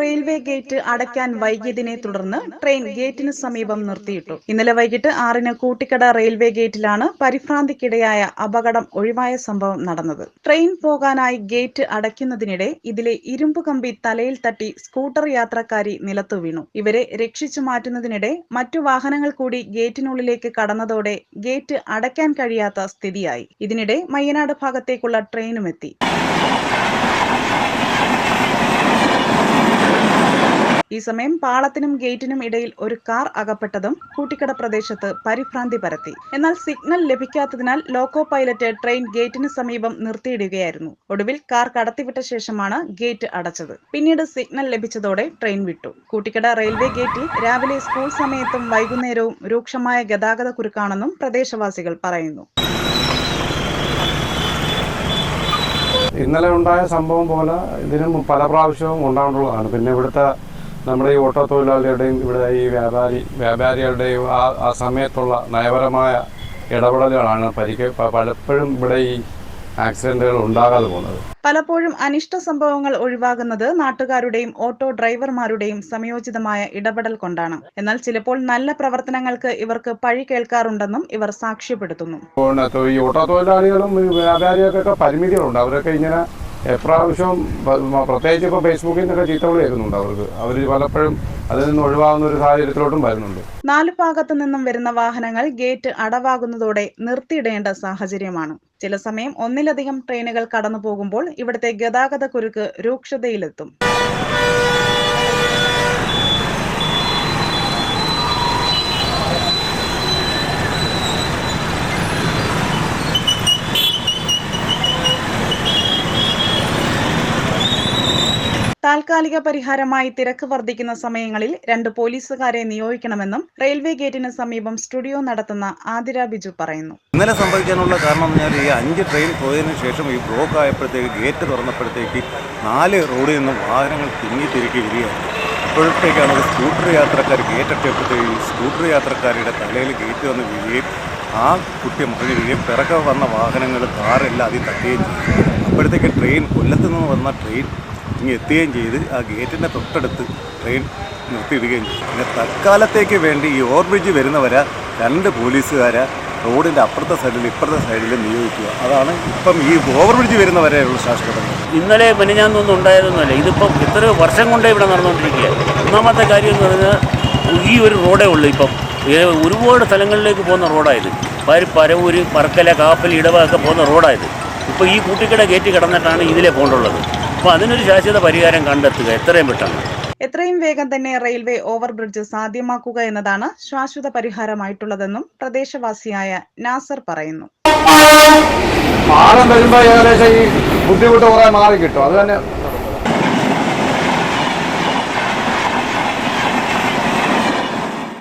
Railway gate അടയ്ക്കാൻ വൈകിയതിനെ തുടർന്ന് train ഗേറ്റിന് സമീപം നിർത്തിയിട്ടു. ഇന്നലെ വൈകിട്ട് ആറിന് കൂട്ടിക്കട റെയിൽവേ ഗേറ്റിലാണ് പരിഭ്രാന്തിക്കിടയായ അപകടം ഒഴിവായ സംഭവം നടന്നത്. ട്രെയിൻ പോകാനായി ഗേറ്റ് അടയ്ക്കുന്നതിനിടെ ഇതിലെ ഇരുമ്പ് കമ്പി തലയിൽ തട്ടി സ്കൂട്ടർ യാത്രക്കാരി നിലത്തു വീണു. ഇവരെ രക്ഷിച്ചു മാറ്റുന്നതിനിടെ മറ്റു വാഹനങ്ങൾ കൂടി ഗേറ്റിനുള്ളിലേക്ക് കടന്നതോടെ ഗേറ്റ് അടയ്ക്കാൻ കഴിയാത്ത സ്ഥിതിയായി. ഇതിനിടെ മയ്യനാട് ഭാഗത്തേക്കുള്ള ട്രെയിനുമെത്തി ഈ സമയം പാളത്തിനും ഗേറ്റിനും ഇടയിൽ ഒരു കാർ അകപ്പെട്ടതും കൂട്ടിക്കട പ്രദേശത്ത് പരിഭ്രാന്തി പരത്തി. എന്നാൽ സിഗ്നൽ ലഭിക്കാത്തതിനാൽ ലോക്കോ പൈലറ്റ് ട്രെയിൻ ഗേറ്റിന് സമീപം നിർത്തിയിടുകയായിരുന്നു. ഒടുവിൽ കാർ കടത്തിവിട്ട ശേഷമാണ് ഗേറ്റ് അടച്ചത്. പിന്നീട് സിഗ്നൽ ലഭിച്ചതോടെ ട്രെയിൻ വിട്ടു. കൂട്ടിക്കട റെയിൽവേ ഗേറ്റിൽ രാവിലെ സ്കൂൾ സമയത്തും വൈകുന്നേരവും രൂക്ഷമായ ഗതാഗത കുരുക്കാണെന്നും പ്രദേശവാസികൾ പറയുന്നു. ഇന്നലെ ഉണ്ടായ സംഭവം പോലെ ഇതിനും പല പ്രാവശ്യവും ഉണ്ടായിട്ടുള്ളതാണ്. പിന്നെ ഇവിടുത്തെ നമ്മുടെ ഈ ഓട്ടോ തൊഴിലാളികളുടെയും ഇവിടെ ഈ വ്യാപാരി വ്യാപാരികളുടെയും ആ ആ സമയത്തുള്ള നയപരമായ ഇടപെടലുകളാണ് പരിക്ക് പലപ്പോഴും ഇവിടെ ഈ ആക്സിഡന്റുകൾ ഉണ്ടാകാതെ പോകുന്നത്. പലപ്പോഴും അനിഷ്ട സംഭവങ്ങൾ ഒഴിവാകുന്നത് നാട്ടുകാരുടെയും ഓട്ടോ ഡ്രൈവർമാരുടെയും സമയോചിതമായ ഇടപെടൽ കൊണ്ടാണ്. എന്നാൽ ചിലപ്പോൾ നല്ല പ്രവർത്തനങ്ങൾക്ക് ഇവർക്ക് പഴി കേൾക്കാറുണ്ടെന്നും ഇവർ സാക്ഷ്യപ്പെടുത്തുന്നു. ഈ ഓട്ടോ തൊഴിലാളികളും വ്യാപാരികൾക്കൊക്കെ പരിമിതികളുണ്ട്. അവരൊക്കെ ഇങ്ങനെ എപ്രാവശ്യവും പ- പ്രത്യേകിച്ച് ഇപ്പോൾ ഫേസ്ബുക്കിൽ നിന്നൊക്കെ ചീത്തകൾ കേൾക്കുന്നുണ്ട് അവർക്ക്. അവർ പലപ്പോഴും അതിൽ നിന്ന് ഒഴിവാകുന്ന ഒരു സാഹചര്യത്തിലോട്ടും വരുന്നുണ്ട്. നാല് ഭാഗത്തു നിന്നും വരുന്ന വാഹനങ്ങൾ ഗേറ്റ് അടവാകുന്നതോടെ നിർത്തിയിടേണ്ട സാഹചര്യമാണ്. ചില സമയം ഒന്നിലധികം ട്രെയിനുകൾ കടന്നു പോകുമ്പോൾ ഇവിടുത്തെ ഗതാഗത കുരുക്ക് രൂക്ഷതയിലെത്തും. താൽക്കാലിക പരിഹാരമായി തിരക്ക് വർദ്ധിക്കുന്ന സമയങ്ങളിൽ രണ്ട് പോലീസുകാരെ നിയോഗിക്കണമെന്നും റെയിൽവേ ഗേറ്റിന് സമീപം സ്റ്റുഡിയോ നടത്തുന്ന ആതിര ബിജു പറയുന്നു. ഇന്നലെ സംഭവിക്കാനുള്ള കാരണം പറഞ്ഞാൽ ഈ അഞ്ച് ട്രെയിൻ പോയതിനു ശേഷം ഈ ബ്ലോക്ക് ആയപ്പോഴത്തേക്ക് ഗേറ്റ് തുറന്നപ്പോഴത്തേക്ക് നാല് റോഡിൽ നിന്നും വാഹനങ്ങൾ തിങ്ങിത്തിരിക്കുകയാണ്. അപ്പോഴത്തേക്കാണ് സ്കൂട്ടർ യാത്രക്കാർ ഗേറ്റ് എത്തിയപ്പോഴത്തേക്ക് സ്കൂട്ടർ യാത്രക്കാരുടെ തലയിൽ ഗേറ്റ് വന്ന് വീഴുകയും ആ കുട്ടി മറിഞ്ഞ് വീഴുകയും പിറകെ വന്ന വാഹനങ്ങൾ കാറെല്ലാം അതിൽ തട്ടുകയും ചെയ്തു. അപ്പോഴത്തേക്ക് ട്രെയിൻ കൊല്ലത്തു നിന്ന് വന്ന ട്രെയിൻ ഇങ്ങ് എത്തുകയും ചെയ്ത് ആ ഗേറ്റിന്റെ തൊട്ടടുത്ത് ട്രെയിൻ നിർത്തിയിടുകയും ചെയ്തു. പിന്നെ തൽക്കാലത്തേക്ക് വേണ്ടി ഈ ഓവർബ്രിഡ്ജ് വരുന്നവരെ രണ്ട് പോലീസുകാരെ റോഡിന്റെ അപ്പുറത്തെ സൈഡിൽ ഇപ്പുറത്തെ സൈഡിൽ നിയോഗിക്കുക. അതാണ് ഇപ്പം ഈ ഓവർബ്രിഡ്ജ് വരുന്നവരെയുള്ള ശാസ്ത്രം ഇന്നലെ മെനഞ്ഞാന്നൊന്നും ഉണ്ടായതൊന്നുമല്ല ഇതിപ്പം ഇത്ര വർഷം കൊണ്ടേ ഇവിടെ നടന്നുകൊണ്ടിരിക്കുക ഒന്നാമത്തെ കാര്യം എന്ന് പറഞ്ഞാൽ ഈ ഒരു റോഡേ ഉള്ളൂ ഇപ്പം. ഒരുപാട് സ്ഥലങ്ങളിലേക്ക് പോകുന്ന റോഡായത് പാരി പരവൂര് പറക്കല കാപ്പൽ ഇടവ ഒക്കെ പോകുന്ന റോഡായത് ഇപ്പോൾ ഈ കൂട്ടിക്കട ഗേറ്റ് കിടന്നിട്ടാണ് ഇതിലെ പോകേണ്ടുള്ളത്. അപ്പോൾ അതിനൊരു ശാശ്വത പരിഹാരം കണ്ടെത്തുക എത്രയും പെട്ടെന്ന്. എത്രയും വേഗം തന്നെ റെയിൽവേ ഓവർബ്രിഡ്ജ് സാധ്യമാക്കുക എന്നതാണ് ശാശ്വത പരിഹാരമായിട്ടുള്ളതെന്നും പ്രദേശവാസിയായ നാസർ പറയുന്നു. വരുമ്പോൾ ഏകദേശം ഈ ബുദ്ധിമുട്ട് കുറെ മാറി കിട്ടും അത് തന്നെ